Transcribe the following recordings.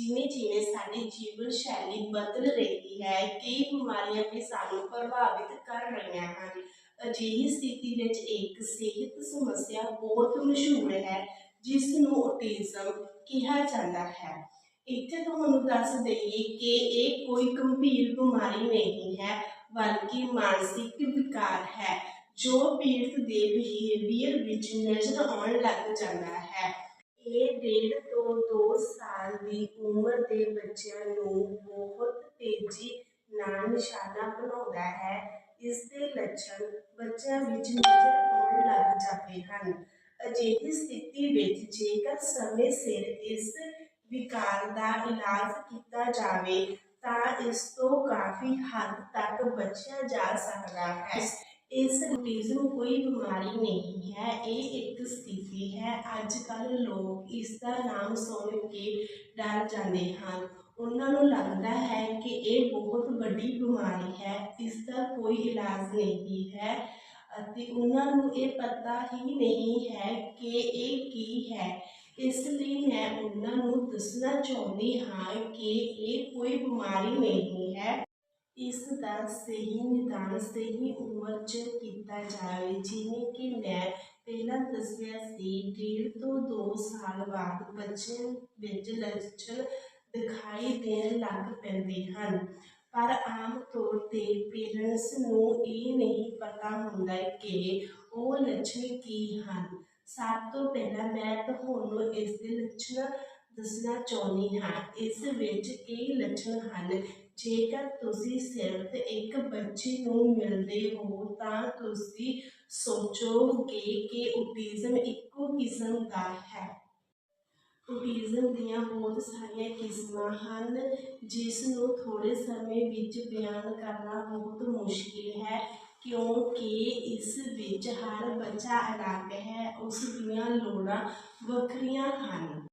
ਜਿਵੇਂ ਜਿਵੇਂ ਸਾਡੀ ਜੀਵਨ ਸ਼ੈਲੀ ਬਦਲ ਰਹੀ ਹੈ, ਕਈ ਬਿਮਾਰੀਆਂ ਵੀ ਸਾਨੂੰ ਪ੍ਰਭਾਵਿਤ ਕਰ ਰਹੀਆਂ ਹਨ। ਅਜਿਹੀ ਸਥਿਤੀ ਵਿੱਚ ਇੱਕ ਸਿਹਤ ਸਮੱਸਿਆ ਬਹੁਤ ਮਸ਼ਹੂਰ ਹੈ ਜਿਸ ਨੂੰ ਔਟਿਜ਼ਮ ਕਿਹਾ ਜਾਂਦਾ ਹੈ। ਇੱਥੇ ਤੁਹਾਨੂੰ ਦੱਸ ਦਈਏ ਕਿ ਇਹ ਕੋਈ ਗੰਭੀਰ ਬਿਮਾਰੀ ਨਹੀਂ ਹੈ, ਬਲਕਿ ਮਾਨਸਿਕ ਵਿਕਾਰ ਹੈ, ਜੋ ਪੀੜਤ ਦੇ ਬਿਹੇਵੀਅਰ ਵਿੱਚ ਨਜ਼ਰ ਆਉਣ ਲੱਗ ਜਾਂਦਾ ਹੈ। ਇਹ ਡੇਢ ਤੋਂ 2 ਸਾਲ ਦੀ ਉਮਰ ਦੇ ਬੱਚਿਆਂ ਨੂੰ ਬਹੁਤ ਤੇਜ਼ੀ ਨਾਲ ਨਿਸ਼ਾਨਾ ਬਣਾਉਂਦਾ ਹੈ। ਇਸ ਦੇ ਲੱਛਣ ਬੱਚਿਆਂ ਵਿੱਚ ਨਜ਼ਰ ਆਉਣ ਲੱਗ ਜਾਂਦੇ ਹਨ। ਅਜਿਹੀ ਸਥਿਤੀ ਵਿੱਚ ਜੇਕਰ ਸਮੇਂ ਸਿਰ ਇਸ ਵਿਕਾਰ ਦਾ ਇਲਾਜ ਕੀਤਾ ਜਾਵੇ, ਤਾਂ ਇਸ ਤੋਂ ਕਾਫੀ ਹੱਦ ਤੱਕ ਬਚਿਆ ਜਾ ਸਕਦਾ ਹੈ। ਇਸ ਔਟਿਜ਼ਮ ਕੋਈ ਬਿਮਾਰੀ ਨਹੀਂ ਹੈ, ਇਹ ਇੱਕ ਸਥਿਤੀ ਹੈ। ਅੱਜ ਕੱਲ੍ਹ ਲੋਕ ਇਸ ਦਾ ਨਾਮ ਸੁਣ ਕੇ ਡਰ ਜਾਂਦੇ ਹਨ। ਉਹਨਾਂ ਨੂੰ ਲੱਗਦਾ ਹੈ ਕਿ ਇਹ ਬਹੁਤ ਵੱਡੀ ਬਿਮਾਰੀ ਹੈ ਇਸ ਦਾ ਕੋਈ ਇਲਾਜ ਨਹੀਂ ਹੈ ਅਤੇ ਉਹਨਾਂ ਨੂੰ ਇਹ ਪਤਾ ਹੀ ਨਹੀਂ ਹੈ ਕਿ ਇਹ ਕੀ ਹੈ। ਇਸ ਲਈ ਮੈਂ ਉਹਨਾਂ ਨੂੰ ਦੱਸਣਾ ਚਾਹੁੰਦੀ ਹਾਂ ਕਿ ਇਹ ਕੋਈ ਬਿਮਾਰੀ ਨਹੀਂ ਹੈ। ਇਸ ਦਾ ਸਹੀ ਨਿਦਾਨ, ਸਹੀ ਉਮਰ 'ਚ ਕੀਤਾ ਜਾਵੇ। ਜਿਵੇਂ ਕਿ ਮੈਂ ਪਹਿਲਾਂ ਦੱਸਿਆ ਸੀ, ਡੇਢ ਤੋਂ 2 ਸਾਲ ਬਾਅਦ ਬੱਚੇ ਵਿੱਚ ਲੱਛਣ ਦਿਖਾਈ ਦੇਣ ਲੱਗ ਪੈਂਦੇ ਹਨ। ਪਰ ਆਮ ਤੌਰ ਤੇ ਪੇਰੈਂਟਸ ਨੂੰ ਇਹ ਨਹੀਂ ਪਤਾ ਹੁੰਦਾ ਕਿ ਉਹ ਲੱਛਣ ਕੀ ਹਨ। ਸਭ ਤੋਂ ਪਹਿਲਾਂ ਮੈਂ ਤੁਹਾਨੂੰ ਇਸ ਦੇ ਲੱਛਣ ਦੱਸਣਾ ਚਾਹੁੰਦੀ ਹਾਂ। ਇਸ ਵਿੱਚ ਕਈ ਲੱਛਣ ਹਨ। ਜੇਕਰ ਤੁਸੀਂ ਸਿਰਫ ਇੱਕ ਬੱਚੇ ਨੂੰ ਮਿਲਦੇ ਹੋ, ਤਾਂ ਤੁਸੀਂ ਸੋਚੋਗੇ ਕਿ ਔਟਿਜ਼ਮ ਇੱਕੋ ਕਿਸਮ ਦਾ ਹੈ। ਔਟਿਜ਼ਮ ਦੀਆਂ ਬਹੁਤ ਸਾਰੀਆਂ ਕਿਸਮਾਂ ਹਨ ਜਿਸ ਨੂੰ ਥੋੜ੍ਹੇ ਸਮੇਂ ਵਿੱਚ ਬਿਆਨ ਕਰਨਾ ਬਹੁਤ ਮੁਸ਼ਕਿਲ ਹੈ, ਕਿਉਂਕਿ ਇਸ ਵਿੱਚ ਹਰ ਬੱਚਾ ਅਲੱਗ ਹੈ, ਉਸ ਦੀਆਂ ਲੋੜਾਂ ਵੱਖਰੀਆਂ ਹਨ।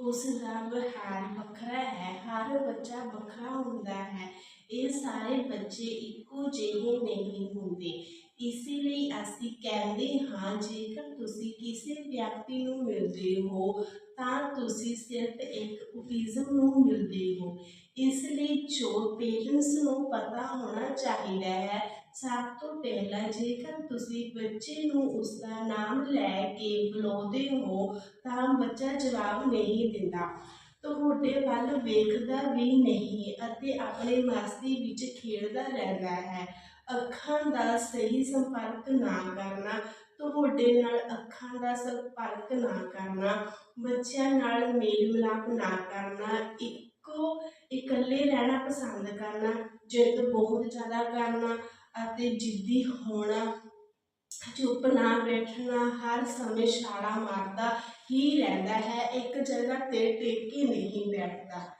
ਉਸ ਦਾ ਵਿਹਾਰ ਵੱਖਰਾ ਹੈ, ਹਰ ਬੱਚਾ ਵੱਖਰਾ ਹੁੰਦਾ ਹੈ। ਇਹ ਸਾਰੇ ਬੱਚੇ ਇੱਕੋ ਜਿਹੇ ਨਹੀਂ ਹੁੰਦੇ। ਇਸੇ ਲਈ ਅਸੀਂ ਕਹਿੰਦੇ ਹਾਂ, ਜੇਕਰ ਤੁਸੀਂ ਕਿਸੇ ਵਿਅਕਤੀ ਨੂੰ ਮਿਲਦੇ ਹੋ, ਤਾਂ ਤੁਸੀਂ ਸਿਰਫ ਇੱਕ ਔਟਿਜ਼ਮ ਨੂੰ ਮਿਲਦੇ ਹੋ। ਇਸ ਲਈ ਜੋ ਪੇਰੈਂਟਸ ਨੂੰ ਪਤਾ ਹੋਣਾ ਚਾਹੀਦਾ ਹੈ ਸਭ ਤੋਂ ਪਹਿਲਾਂ ਜੇਕਰ ਤੁਸੀਂ ਬੱਚੇ ਨੂੰ ਉਸ ਦਾ ਨਾਮ ਲੈ ਕੇ ਬੁਲਾਉਂਦੇ ਹੋ, ਤਾਂ ਬੱਚਾ ਜਵਾਬ ਨਹੀਂ ਦਿੰਦਾ। ਤੁਹਾਡੇ ਵੱਲ ਵੇਖਦਾ ਵੀ ਨਹੀਂ ਅਤੇ ਆਪਣੇ ਮਸਤੀ ਵਿੱਚ ਖੇਡਦਾ ਰਹਿੰਦਾ ਹੈ। ਅੱਖਾਂ ਦਾ ਸਹੀ ਸੰਪਰਕ ਨਾ ਕਰਨਾ, ਤੁਹਾਡੇ ਨਾਲ ਅੱਖਾਂ ਦਾ ਸੰਪਰਕ ਨਾ ਕਰਨਾ, ਬੱਚਿਆਂ ਨਾਲ ਮੇਲ ਮਿਲਾਪ ਨਾ ਕਰਨਾ, ਇੱਕੋ ਇਕੱਲੇ ਰਹਿਣਾ ਪਸੰਦ ਕਰਨਾ, ਜਿੱਦ ਬਹੁਤ ਜ਼ਿਆਦਾ ਕਰਨਾ ਅਤੇ ਜਿੱਦੀ ਹੋਣਾ, ਚੁੱਪ ਨਾ ਬੈਠਣਾ, ਹਰ ਸਮੇਂ ਛਾਲਾ ਮਾਰਦਾ ਹੀ ਰਹਿੰਦਾ ਹੈ, ਇੱਕ ਜਗ੍ਹਾ ਤੇ ਟਿਕ ਕੇ ਨਹੀਂ ਬੈਠਦਾ।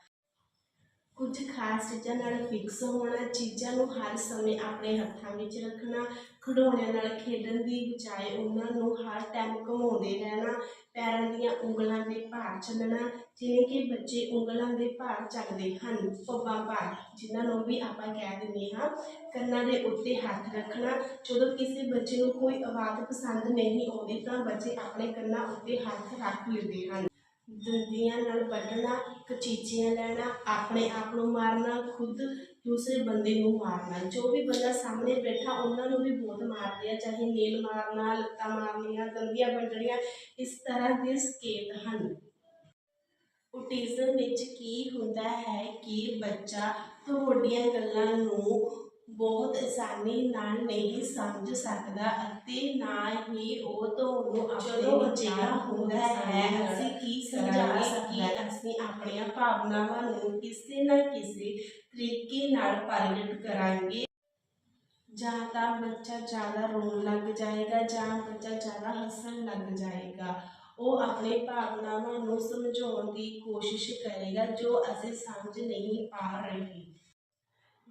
ਕੁਝ ਖਾਸ ਚੀਜ਼ਾਂ ਨਾਲ ਫਿਕਸ ਹੋਣਾ, ਚੀਜ਼ਾਂ ਨੂੰ ਹਰ ਸਮੇਂ ਆਪਣੇ ਹੱਥਾਂ ਵਿੱਚ ਰੱਖਣਾ, ਖਿਡੌਣਿਆਂ ਨਾਲ ਖੇਡਣ ਦੀ ਬਜਾਏ ਉਹਨਾਂ ਨੂੰ ਹਰ ਟਾਈਮ ਘੁਮਾਉਂਦੇ ਰਹਿਣਾ, ਪੈਰਾਂ ਦੀਆਂ ਉਂਗਲਾਂ ਦੇ ਭਾਰ ਚੱਲਣਾ, ਜਿਵੇਂ ਕਿ ਬੱਚੇ ਉਂਗਲਾਂ ਦੇ ਭਾਰ ਚੱਲਦੇ ਹਨ ਪੱਬਾਂ ਭਾਰ, ਜਿਨ੍ਹਾਂ ਨੂੰ ਵੀ ਆਪਾਂ ਕਹਿ ਦਿੰਦੇ ਹਾਂ, ਕੰਨਾਂ ਦੇ ਉੱਤੇ ਹੱਥ ਰੱਖਣਾ, ਜਦੋਂ ਕਿਸੇ ਬੱਚੇ ਨੂੰ ਕੋਈ ਆਵਾਜ਼ ਪਸੰਦ ਨਹੀਂ ਆਉਂਦੀ ਤਾਂ ਬੱਚੇ ਆਪਣੇ ਕੰਨਾਂ ਉੱਤੇ ਹੱਥ ਰੱਖ ਲੈਂਦੇ ਹਨ। ਦੰਦੀਆਂ ਨਾਲ ਵੱਢਣਾ ਕਚੀਚੀਆਂ ਲੈਣਾ, ਆਪਣੇ ਆਪ ਨੂੰ ਮਾਰਨਾ, ਖੁਦ ਦੂਸਰੇ ਬੰਦੇ ਨੂੰ ਮਾਰਨਾ। ਜੋ ਵੀ ਬੰਦਾ ਸਾਹਮਣੇ ਬੈਠਾ, ਉਹਨਾਂ ਨੂੰ ਵੀ ਬਹੁਤ ਮਾਰਦੇ ਆ, ਚਾਹੇ ਨੀਲ ਮਾਰਨਾ, ਲੱਤਾਂ ਮਾਰਨੀਆਂ, ਦੰਦੀਆਂ ਵੱਢਣੀਆਂ, ਇਸ ਤਰ੍ਹਾਂ ਦੇ ਸੰਕੇਤ ਹਨ। ਔਟਿਜ਼ਮ ਵਿੱਚ ਕੀ ਹੁੰਦਾ ਹੈ ਕਿ ਬੱਚਾ ਤੁਹਾਡੀਆਂ ਗੱਲਾਂ ਨੂੰ ਬਹੁਤ ਆਸਾਨੀ ਨਾਲ ਨਹੀਂ ਸਮਝ ਸਕਦਾ ਅਤੇ ਨਾ ਹੀ ਉਹ ਤੁਹਾਨੂੰ ਆਪਣੇ ਵਿਚਾਰ ਹੁੰਦਾ ਹੈ ਅਸੀਂ ਕੀ ਸਮਝਾ ਸਕਦੇ ਅਸੀਂ ਆਪਣੀਆਂ ਭਾਵਨਾਵਾਂ ਨੂੰ ਕਿਸੇ ਨਾ ਕਿਸੇ ਤਰੀਕੇ ਨਾਲ ਪ੍ਰਗਟ ਕਰਾਂਗੇ ਜਾਂ ਤਾਂ ਬੱਚਾ ਜ਼ਿਆਦਾ ਰੋਣ ਲੱਗ ਜਾਏਗਾ ਜਾਂ ਬੱਚਾ ਜ਼ਿਆਦਾ ਹੱਸਣ ਲੱਗ ਜਾਏਗਾ ਉਹ ਆਪਣੇ ਭਾਵਨਾਵਾਂ ਨੂੰ ਸਮਝਾਉਣ ਦੀ ਕੋਸ਼ਿਸ਼ ਕਰੇਗਾ ਜੋ ਅਸੀਂ ਸਮਝ ਨਹੀਂ ਪਾ ਰਹੇ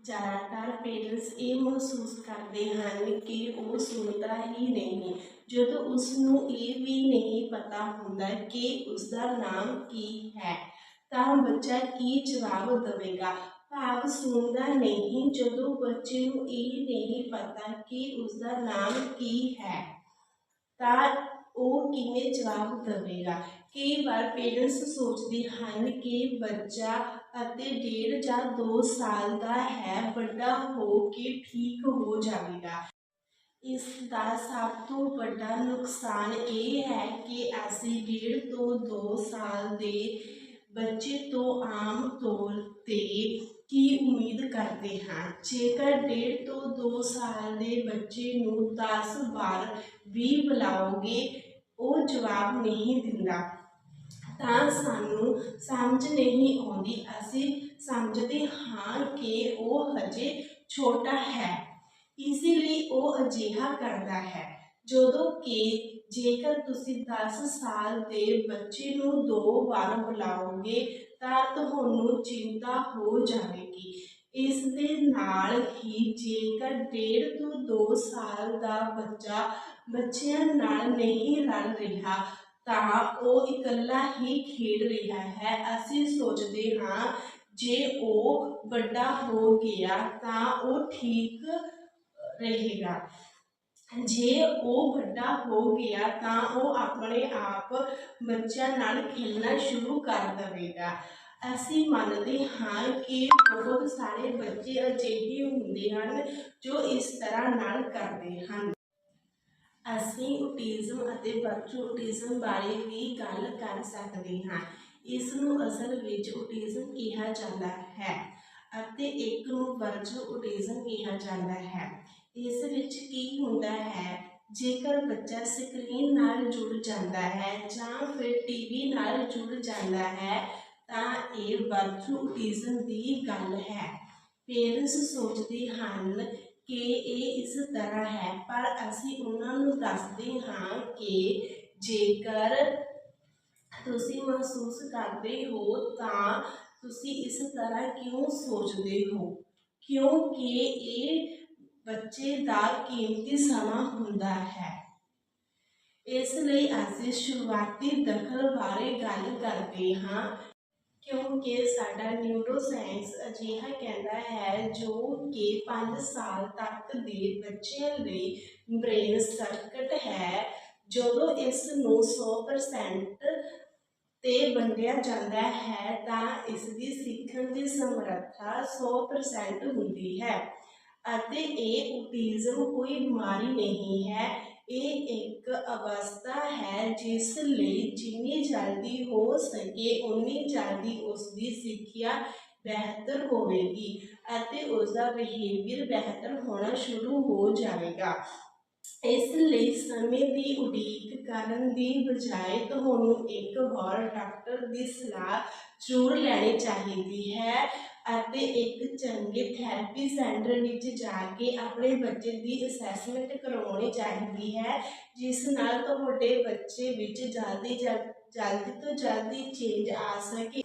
ਜ਼ਿਆਦਾਤਰ ਪੇਰੈਂਟਸ ਇਹ ਮਹਿਸੂਸ ਕਰਦੇ ਹਨ ਕਿ ਉਹ ਸੁਣਦਾ ਹੀ ਨਹੀਂ ਜਦੋਂ ਉਸ ਨੂੰ ਇਹ ਵੀ ਨਹੀਂ ਪਤਾ ਹੁੰਦਾ ਕਿ ਉਸ ਦਾ ਨਾਮ ਕੀ ਹੈ, ਤਾਂ ਬੱਚਾ ਕੀ ਜਵਾਬ ਦੇਵੇਗਾ? ਭਾਵ ਸੁਣਦਾ ਨਹੀਂ, ਜਦੋਂ ਬੱਚੇ ਨੂੰ ਇਹ ਨਹੀਂ ਪਤਾ ਕਿ ਉਸ ਦਾ ਨਾਮ ਕੀ ਹੈ, ਤਾਂ ਉਹ ਕਿਵੇਂ ਜਵਾਬ ਦੇਵੇਗਾ? ਕਈ ਵਾਰ ਪੇਰੈਂਟਸ ਸੋਚਦੇ ਹਨ ਕਿ ਬੱਚਾ ਅਤੇ ਡੇਢ ਜਾਂ 2 ਸਾਲ ਦਾ ਹੈ, ਵੱਡਾ ਹੋ ਕੇ ਠੀਕ ਹੋ ਜਾਵੇਗਾ। ਇਸ ਦਾ ਸਭ ਤੋਂ ਵੱਡਾ ਨੁਕਸਾਨ ਇਹ ਹੈ ਕਿ ਅਸੀਂ ਡੇਢ ਤੋਂ 2 ਸਾਲ ਦੇ ਬੱਚੇ ਤੋਂ ਆਮ ਤੌਰ ਤੇ ਕੀ ਉਮੀਦ ਕਰਦੇ ਹਾਂ? ਜੇਕਰ ਡੇਢ ਤੋਂ 2 ਸਾਲ ਦੇ ਬੱਚੇ ਨੂੰ 10 ਵਾਰ ਵੀ ਬੁਲਾਓਗੇ, ਉਹ ਜਵਾਬ ਨਹੀਂ ਦਿੰਦਾ। ਤਾਂ ਸਾਨੂੰ ਸਮਝ ਨਹੀਂ ਆਉਂਦੀ। ਅਸੀਂ ਸਮਝਦੇ ਹਾਂ ਕਿ ਉਹ ਹਜੇ ਛੋਟਾ ਹੈ ਇਸ ਲਈ ਉਹ ਅਜਿਹਾ ਕਰਦਾ ਹੈ। ਜਦੋਂ ਕਿ ਜੇਕਰ ਤੁਸੀਂ 10 ਸਾਲ ਦੇ ਬੱਚੇ ਨੂੰ ਦੋ ਵਾਰ ਬੁਲਾਓਗੇ, ਤਾਂ ਤੁਹਾਨੂੰ ਚਿੰਤਾ ਹੋ ਜਾਵੇਗੀ। ਇਸ ਦੇ ਨਾਲ ਹੀ ਜੇਕਰ ਡੇਢ ਤੋਂ 2 ਸਾਲ ਦਾ ਬੱਚਾ ਬੱਚਿਆਂ ਨਾਲ ਨਹੀਂ ਰਲ ਰਿਹਾ ਤਾਂ ਉਹ ਇਕੱਲਾ ਹੀ ਖੇਡ ਰਿਹਾ ਹੈ। ਅਸੀਂ ਸੋਚਦੇ ਹਾਂ, ਜੇ ਉਹ ਵੱਡਾ ਹੋ ਗਿਆ ਤਾਂ ਉਹ ਠੀਕ ਰਹੇਗਾ। ਜੇ ਉਹ ਵੱਡਾ ਹੋ ਗਿਆ ਤਾਂ ਉਹ ਆਪਣੇ ਆਪ ਬੱਚਿਆਂ ਨਾਲ ਖੇਲਣਾ ਸ਼ੁਰੂ ਕਰ ਦੇਵੇਗਾ। ਅਸੀਂ ਮੰਨਦੇ ਹਾਂ ਕਿ ਬਹੁਤ ਸਾਰੇ ਬੱਚੇ ਅਜਿਹੇ ਹੁੰਦੇ ਹਨ ਜੋ ਇਸ ਤਰ੍ਹਾਂ ਨਾਲ ਕਰਦੇ ਹਨ। ਅਸੀਂ ਔਟਿਜ਼ਮ ਅਤੇ ਵਰਚੁਅਲ ਔਟਿਜ਼ਮ ਬਾਰੇ ਵੀ ਗੱਲ ਕਰ ਸਕਦੇ ਹਾਂ। ਇਸ ਨੂੰ ਅਸਲ ਵਿੱਚ ਔਟਿਜ਼ਮ ਕਿਹਾ ਜਾਂਦਾ ਹੈ ਅਤੇ ਇੱਕ ਨੂੰ ਵਰਚੁਅਲ ਔਟਿਜ਼ਮ ਕਿਹਾ ਜਾਂਦਾ ਹੈ। ਇਸ ਵਿੱਚ ਕੀ ਹੁੰਦਾ ਹੈ? ਜੇਕਰ ਬੱਚਾ ਸਕਰੀਨ ਨਾਲ ਜੁੜ ਜਾਂਦਾ ਹੈ ਜਾਂ ਫਿਰ ਟੀਵੀ ਨਾਲ ਜੁੜ ਜਾਂਦਾ ਹੈ, ਤਾਂ ਇਹ ਵਰਚੁਅਲ ਔਟਿਜ਼ਮ ਦੀ ਗੱਲ ਹੈ। ਪੇਰੈਂਟਸ ਸੋਚਦੇ ਹਨ ਕਿ ਇਹ ਇਸ ਤਰ੍ਹਾਂ ਹੈ, ਪਰ ਅਸੀਂ ਉਹਨਾਂ ਨੂੰ ਦੱਸਦੇ ਹਾਂ ਕਿ ਜੇਕਰ ਤੁਸੀਂ ਮਹਿਸੂਸ ਕਰਦੇ ਹੋ ਤਾਂ ਤੁਸੀਂ ਇਸ ਤਰ੍ਹਾਂ ਕਿਉਂ ਸੋਚਦੇ ਹੋ? ਕਿਉਂਕਿ ਇਹ ਬੱਚੇ ਦਾ ਕੀਮਤੀ ਸਮਾਂ ਹੁੰਦਾ ਹੈ। ਇਸ ਲਈ ਅਸੀਂ ਸ਼ੁਰੂਆਤੀ ਦਖਲ ਬਾਰੇ ਗੱਲ ਕਰਦੇ ਹਾਂ। ਕਿਉਂਕਿ ਸਾਡਾ ਨਿਊਰੋਸਾਇੰਸ ਅਜਿਹਾ ਕਹਿੰਦਾ ਹੈ ਜੋ ਕਿ 5 ਸਾਲ ਤੱਕ ਦੇ ਬੱਚਿਆਂ ਲਈ ਬ੍ਰੇਨ ਸਰਕਟ ਹੈ, ਜਦੋਂ ਇਸ ਨੂੰ 100% ਤੇ ਵੰਡਿਆ ਜਾਂਦਾ ਹੈ ਤਾਂ ਇਸ ਦੀ ਸਿੱਖਣ ਦੀ ਸਮਰੱਥਾ 100% ਹੁੰਦੀ ਹੈ। ਅਤੇ ਇਹ ਔਟਿਜ਼ਮ ਕੋਈ ਬਿਮਾਰੀ ਨਹੀਂ ਹੈ। ਇਹ ਇੱਕ ਅਵਸਥਾ ਹੈ ਜਿਸ ਲਈ ਜਿੰਨੀ ਜਲਦੀ ਹੋ ਸਕੇ ਉਨੀ ਜਲਦੀ ਉਸ ਦੀ ਸਿੱਖਿਆ ਬਿਹਤਰ ਹੋਵੇਗੀ ਅਤੇ ਉਸ ਦਾ ਬਿਹੇਵੀਅਰ ਬਿਹਤਰ ਹੋਣਾ ਸ਼ੁਰੂ ਹੋ ਜਾਵੇਗਾ। ਇਸ ਲਈ ਸਮੇਂ ਦੀ ਉਡੀਕ ਕਰਨ ਦੀ ਬਜਾਏ ਤੁਹਾਨੂੰ ਇੱਕ ਵਾਰ ਡਾਕਟਰ ਦੀ ਸਲਾਹ ਜ਼ਰੂਰ ਲੈਣੀ ਚਾਹੀਦੀ ਹੈ ਅਤੇ ਇੱਕ ਚੰਗੇ ਥੈਰੇਪੀ ਸੈਂਟਰ ਵਿੱਚ ਜਾ ਕੇ ਆਪਣੇ ਬੱਚੇ ਦੀ ਅਸੈਸਮੈਂਟ ਕਰਵਾਉਣੀ ਚਾਹੀਦੀ ਹੈ, ਜਿਸ ਨਾਲ ਤੁਹਾਡੇ ਬੱਚੇ ਵਿੱਚ ਜਲਦੀ ਜਲ- ਜਲਦੀ ਤੋਂ ਜਲਦੀ ਚੇਂਜ ਆ ਸਕੇ।